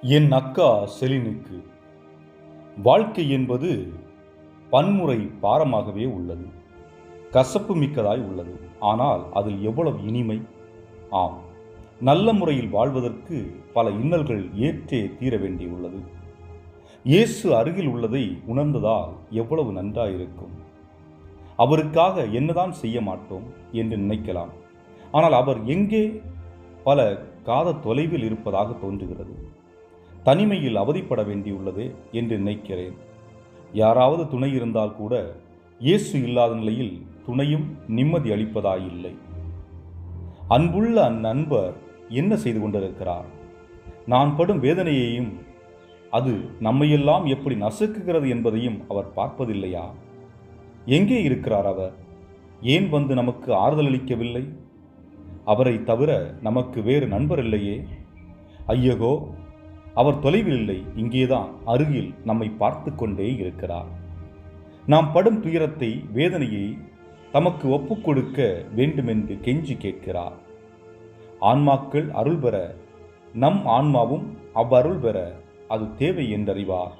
என் அக்கா செலினுக்கு. வாழ்க்கை என்பது பன்முறை பாரமாகவே உள்ளது. கசப்பு மிக்கதாய் உள்ளது. ஆனால் அதில் எவ்வளவு இனிமை? ஆம். நல்ல முறையில் வாழ்வதற்கு பல இன்னல்கள் ஏற்றே தீர வேண்டியுள்ளது. இயேசு அருகில் உள்ளதை உணர்ந்ததால் எவ்வளவு நன்றாயிருக்கும். அவருக்காக என்னதான் செய்ய மாட்டோம் என்று நினைக்கலாம். ஆனால் அவர் எங்கே பல காத தொலைவில் இருப்பதாக தோன்றுகிறது. தனிமையில் அவதிப்பட வேண்டியுள்ளது என்று நினைக்கிறேன். யாராவது துணை இருந்தால் கூட இயேசு இல்லாத நிலையில் துணையும் நிம்மதி அளிப்பதாயில்லை. அன்புள்ள அந்நண்பர் என்ன செய்து கொண்டிருக்கிறார்? நான் படும் வேதனையையும் அது நம்மையெல்லாம் எப்படி நசுக்குகிறது என்பதையும் அவர் பார்ப்பதில்லையா? எங்கே இருக்கிறார் அவர்? ஏன் வந்து நமக்கு ஆறுதல் அளிக்கவில்லை? அவரை தவிர நமக்கு வேறு நண்பர் இல்லையே? ஐயகோ அவர் தொலைவில் இல்லை இங்கேதான் அருகில் நம்மை பார்த்து கொண்டே இருக்கிறார். நாம் படும் துயரத்தை வேதனையை தமக்கு ஒப்புக் கொடுக்க வேண்டுமென்று கெஞ்சி கேட்கிறார். ஆன்மாக்கள் அருள் பெற நம் ஆன்மாவும் அவ்வருள் பெற அது தேவை என்றறிவார்.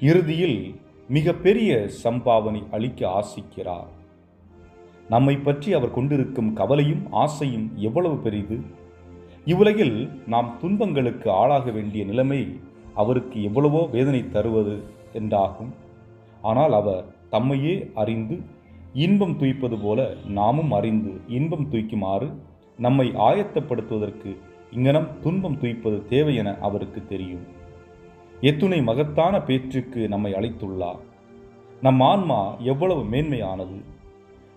இறுதியில் மிக பெரிய சம்பாவனை அளிக்க ஆசிக்கிறார். நம்மை பற்றி அவர் கொண்டிருக்கும் கவலையும் ஆசையும் எவ்வளவு பெரிது? இவ்வுலகில் நாம் துன்பங்களுக்கு ஆளாக வேண்டிய நிலைமை அவருக்கு எவ்வளவோ வேதனை தருவது என்றாகும். ஆனால் அவர் தம்மையே அறிந்து இன்பம் துய்ப்பது போல நாமும் அறிந்து இன்பம் துய்க்குமாறு நம்மை ஆயத்தப்படுத்துவதற்கு இங்கனம் துன்பம் துய்ப்பது தேவை என அவருக்கு தெரியும். எத்துணை மகத்தான பேச்சுக்கு நம்மை அழைத்துள்ளார். நம் ஆன்மா எவ்வளவு மேன்மையானது.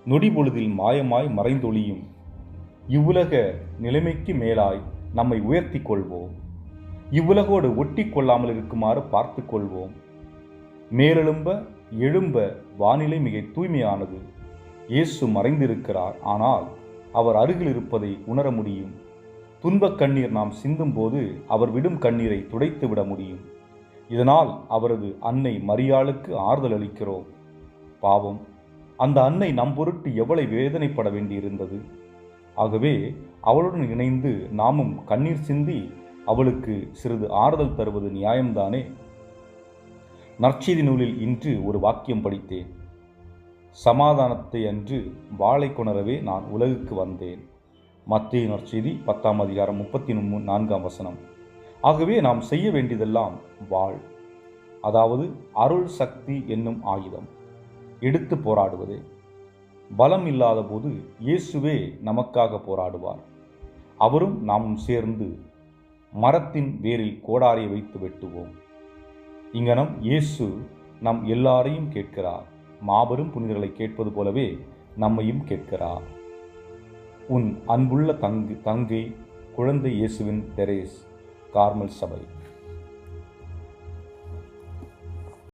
நொடி பொழுதில் மாயமாய் மறைந்தொழியும் இவ்வுலக நிலைமைக்கு மேலாய் நம்மை உயர்த்தி கொள்வோம் இவ்வுலகோடு ஒட்டி கொள்ளாமல் இருக்குமாறு பார்த்து கொள்வோம் மேலெழும்ப எழும்ப வானிலை மிக தூய்மையானது. இயேசு மறைந்திருக்கிறார். ஆனால் அவர் அருகில் இருப்பதை உணர முடியும். துன்பக் கண்ணீர் நாம் சிந்தும் போது அவர் விடும் கண்ணீரை துடைத்து விட முடியும். இதனால் அவரது அன்னை மரியாளுக்கு ஆறுதல் அளிக்கிறோம். பாவம் அந்த அன்னை நம் பொருட்டு எவ்வளவு வேதனைப்பட வேண்டியிருந்தது? ஆகவே அவளுடன் இணைந்து நாமும் கண்ணீர் சிந்தி அவளுக்கு சிறிது ஆறுதல் தருவது நியாயம்தானே? நற்செய்தி நூலில் இன்று ஒரு வாக்கியம் படித்தேன். சமாதானத்தை அன்று வாளை கொணரவே நான் உலகுக்கு வந்தேன். மத்திய நற்செய்தி பத்தாம் அதிகாரம் முப்பத்தி நான்காம் வசனம். ஆகவே நாம் செய்ய வேண்டியதெல்லாம் வாழ். அதாவது அருள் சக்தி என்னும் ஆயுதம். எடுத்து போராடுவது. பலம் இல்லாத போது இயேசுவே நமக்காக போராடுவார். அவரும் நாமும் சேர்ந்து மரத்தின் வேரில் கோடாரியை வைத்து வெட்டுவோம். இங்கனம் இயேசு நம் எல்லாரையும் கேட்கிறார். மாபெரும் புனிதர்களை கேட்பது போலவே நம்மையும் கேட்கிறார். உன் அன்புள்ள தங்கு தங்கை குழந்தை இயேசுவின் தெரேஸ் கார்மல் சபை.